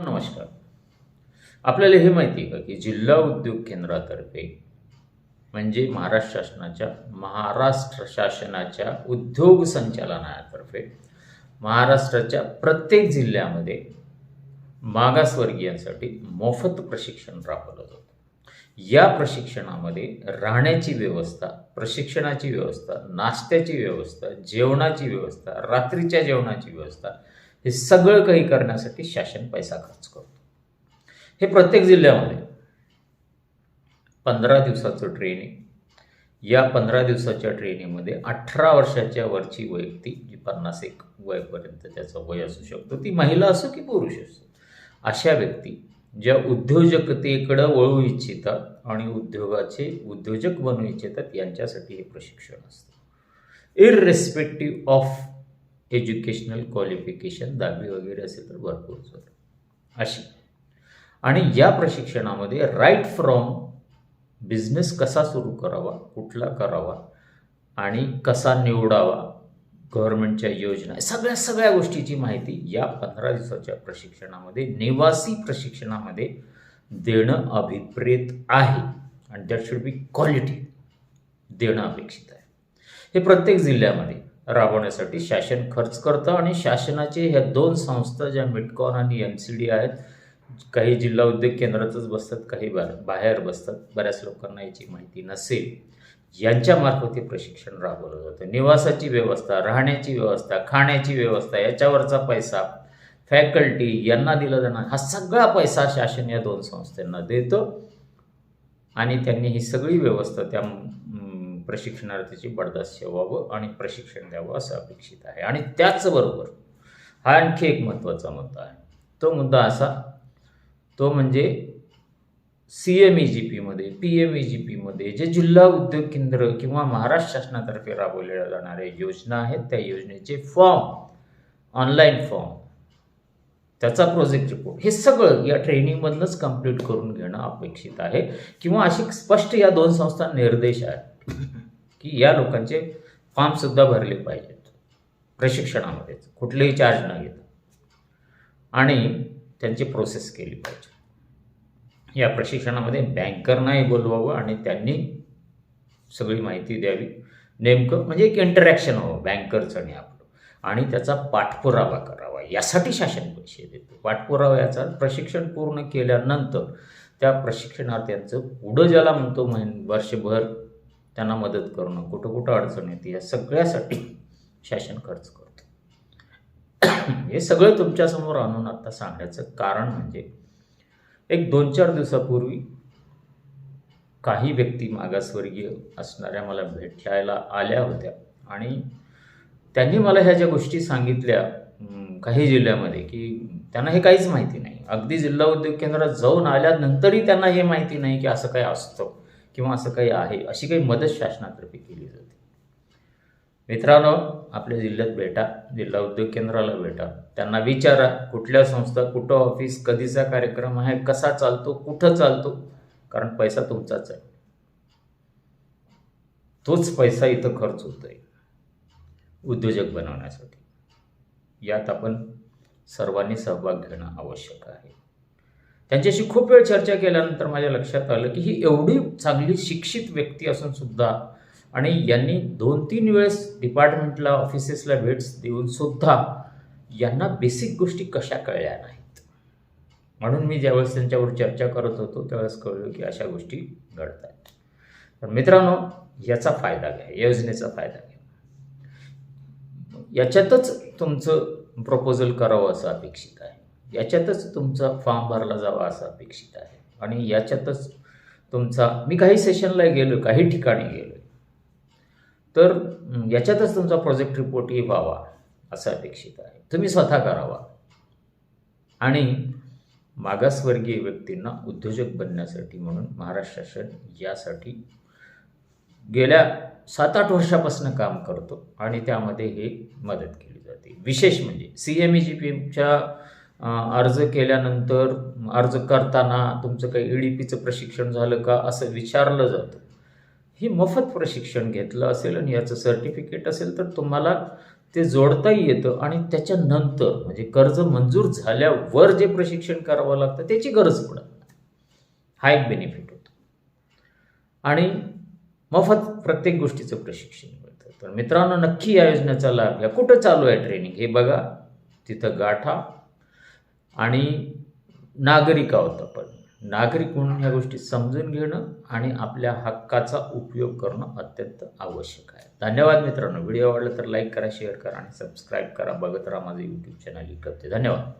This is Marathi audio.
नमस्कार. आपल्याला हे माहिती आहे का की जिल्हा उद्योग केंद्रातर्फे म्हणजे महाराष्ट्र शासनाच्या महाराष्ट्र शासनाच्या उद्योग संचालनातर्फे महाराष्ट्राच्या प्रत्येक जिल्ह्यामध्ये मागासवर्गीयांसाठी मोफत प्रशिक्षण राबवलं जातं. या प्रशिक्षणामध्ये राहण्याची व्यवस्था प्रशिक्षणाची व्यवस्था नाश्त्याची व्यवस्था जेवणाची व्यवस्था रात्रीच्या जेवणाची व्यवस्था हे सगळं काही करण्यासाठी शासन पैसा खर्च करतो. हे प्रत्येक जिल्ह्यामध्ये पंधरा दिवसाचं ट्रेनिंग या पंधरा दिवसाच्या ट्रेनिंगमध्ये अठरा वर्षाच्या वरची वैयक्तिक जी पन्नास एक वयपर्यंत त्याचं वय असू शकतो ती महिला असो की पुरुष असो अशा व्यक्ती ज्या उद्योजकतेकडं वळू इच्छितात आणि उद्योगाचे उद्योजक बनू इच्छितात यांच्यासाठी हे प्रशिक्षण असतं. इररेस्पेक्टिव्ह ऑफ एज्युकेशनल क्वालिफिकेशन दहावी वगैरे असेल तर भरपूर झालं अशी. आणि या प्रशिक्षणामध्ये राईट फ्रॉम बिझनेस कसा सुरू करावा कुठला करावा आणि कसा निवडावा गव्हर्नमेंटच्या योजना सगळ्या सगळ्या गोष्टीची माहिती या पंधरा दिवसाच्या प्रशिक्षणामध्ये निवासी प्रशिक्षणामध्ये देणं अभिप्रेत आहे. आणि दॅट शुड बी क्वालिटी देणं अपेक्षित आहे. हे प्रत्येक जिल्ह्यामध्ये राबवण्यासाठी शासन खर्च करतं आणि शासनाचे ह्या दोन संस्था ज्या मिटकॉन आणि एम सी डी आहेत काही जिल्हा उद्योग केंद्रातच बसतात काही बा बाहेर बसतात. बऱ्याच लोकांना याची माहिती नसेल. यांच्यामार्फत हे प्रशिक्षण राबवलं जातं. निवासाची व्यवस्था राहण्याची व्यवस्था खाण्याची व्यवस्था याच्यावरचा पैसा फॅकल्टी यांना दिला जाणार. हा सगळा पैसा शासन या दोन संस्थांना देतं. आणि त्यांनी ही सगळी व्यवस्था त्या प्रशिक्षणार्थीची बडदास्त ठेवावं आणि प्रशिक्षण द्यावं असं अपेक्षित आहे. आणि त्याचबरोबर हा आणखी एक महत्त्वाचा मुद्दा आहे. तो मुद्दा असा तो म्हणजे सी एम ई जी पीमध्ये पी एम ई जी पीमध्ये जे जिल्हा उद्योग केंद्र किंवा महाराष्ट्र शासनातर्फे राबवलेल्या जाणाऱ्या योजना आहेत त्या योजनेचे फॉर्म ऑनलाईन फॉर्म त्याचा प्रोजेक्ट रिपोर्ट हे सगळं या ट्रेनिंगमधनंच कंप्लीट करून घेणं अपेक्षित आहे. किंवा अशी स्पष्ट या दोन संस्था निर्देश आहेत. की या लोकांचे फॉर्मसुद्धा भरले पाहिजेत. प्रशिक्षणामध्येच कुठलेही चार्ज न घेता. आणि त्यांची प्रोसेस केली पाहिजे. या प्रशिक्षणामध्ये बँकरनाही बोलवावं आणि त्यांनी सगळी माहिती द्यावी. नेमकं म्हणजे एक इंटरॅक्शन हवं बँकरचं आणि आपलं. आणि त्याचा पाठपुरावा करावा. यासाठी शासन पैसे देते. पाठपुरावा याचा प्रशिक्षण पूर्ण केल्यानंतर त्या प्रशिक्षणार्थ्यांचं पुढं ज्याला म्हणतो महिन वर्षभर त्यांना मदत करणं कुठं कुठं अडचण येते या सगळ्यासाठी शासन खर्च करतो. हे सगळं तुमच्यासमोर आणून आता सांगण्याचं कारण म्हणजे एक दोन चार दिवसापूर्वी काही व्यक्ती मागासवर्गीय असणाऱ्या मला भेटायला आल्या होत्या. आणि त्यांनी मला ह्या ज्या गोष्टी सांगितल्या काही जिल्ह्यामध्ये की त्यांना हे काहीच माहिती नाही. अगदी जिल्हा उद्योग केंद्रात जाऊन आल्यानंतरही त्यांना हे माहिती नाही की असं काही असतं. किंवा असं काही आहे अशी काही मदत शासनातर्फे केली जाते. मित्रांनो आपल्या जिल्ह्यात भेटा जिल्हा उद्योग केंद्राला भेटा. त्यांना विचारा कुठल्या संस्था कुठं ऑफिस कधीचा कार्यक्रम आहे कसा चालतो कुठं चालतो कारण पैसा तुमचाच आहे. तोच पैसा इथं खर्च होतोय उद्योजक बनवण्यासाठी. यात आपण सर्वांनी सहभाग घेणं आवश्यक आहे. त्यांच्याशी खूप वेळ चर्चा केल्यानंतर माझ्या लक्षात आलं की ही एवढी चांगली शिक्षित व्यक्ती असून सुद्धा आणि यांनी दोन तीन वेळेस डिपार्टमेंटला ऑफिसेसला भेट्स देऊन सुद्धा यांना बेसिक गोष्टी कशा कळल्या नाहीत. म्हणून मी ज्यावेळेस त्यांच्यावर चर्चा करत होतो त्यावेळेस कळलं की अशा गोष्टी घडत आहेत तर मित्रांनो याचा फायदा घ्या योजनेचा फायदा घ्या. याच्यातच तुमचं प्रपोजल करावं असं अपेक्षित आहे. याच्यातच तुमचा फॉर्म भरला जावा असं अपेक्षित आहे. आणि याच्यातच तुमचा मी काही सेशनला गेलो काही ठिकाणी गेलो तर याच्यातच तुमचा प्रोजेक्ट रिपोर्टही व्हावा असं अपेक्षित आहे. तुम्ही स्वतः करावा. आणि मागासवर्गीय व्यक्तींना उद्योजक बनण्यासाठी म्हणून महाराष्ट्र शासन यासाठी गेल्या सात आठ वर्षापासून काम करतो आणि त्यामध्ये हे मदत केली जाते. विशेष म्हणजे सी एम ई जी पीच्या अर्ज केल्यानंतर अर्ज करताना तुमचं काही ई डी पीचं प्रशिक्षण झालं का असं विचारलं जातं. हे मोफत प्रशिक्षण घेतलं असेल आणि याचं सर्टिफिकेट असेल तर तुम्हाला ते जोडताही येतं आणि त्याच्यानंतर म्हणजे कर्ज मंजूर झाल्यावर जे प्रशिक्षण करावं लागतं त्याची गरज पडत हा एक बेनिफिट होतो. आणि मोफत प्रत्येक गोष्टीचं प्रशिक्षण मिळतं. तर मित्रांनो नक्की या योजनेचा लाभ घ्या. कुठं चालू आहे ट्रेनिंग हे बघा. तिथं गाठा. आणि नागरिक आहोत आपण नागरिक म्हणून ह्या गोष्टी समजून घेणं आणि आपल्या हक्काचा उपयोग करणं अत्यंत आवश्यक आहे. धन्यवाद मित्रांनो. व्हिडिओ आवडला तर लाईक करा शेअर करा आणि सबस्क्राईब करा. बघत राहा माझं यूट्यूब चॅनल इकडते धन्यवाद.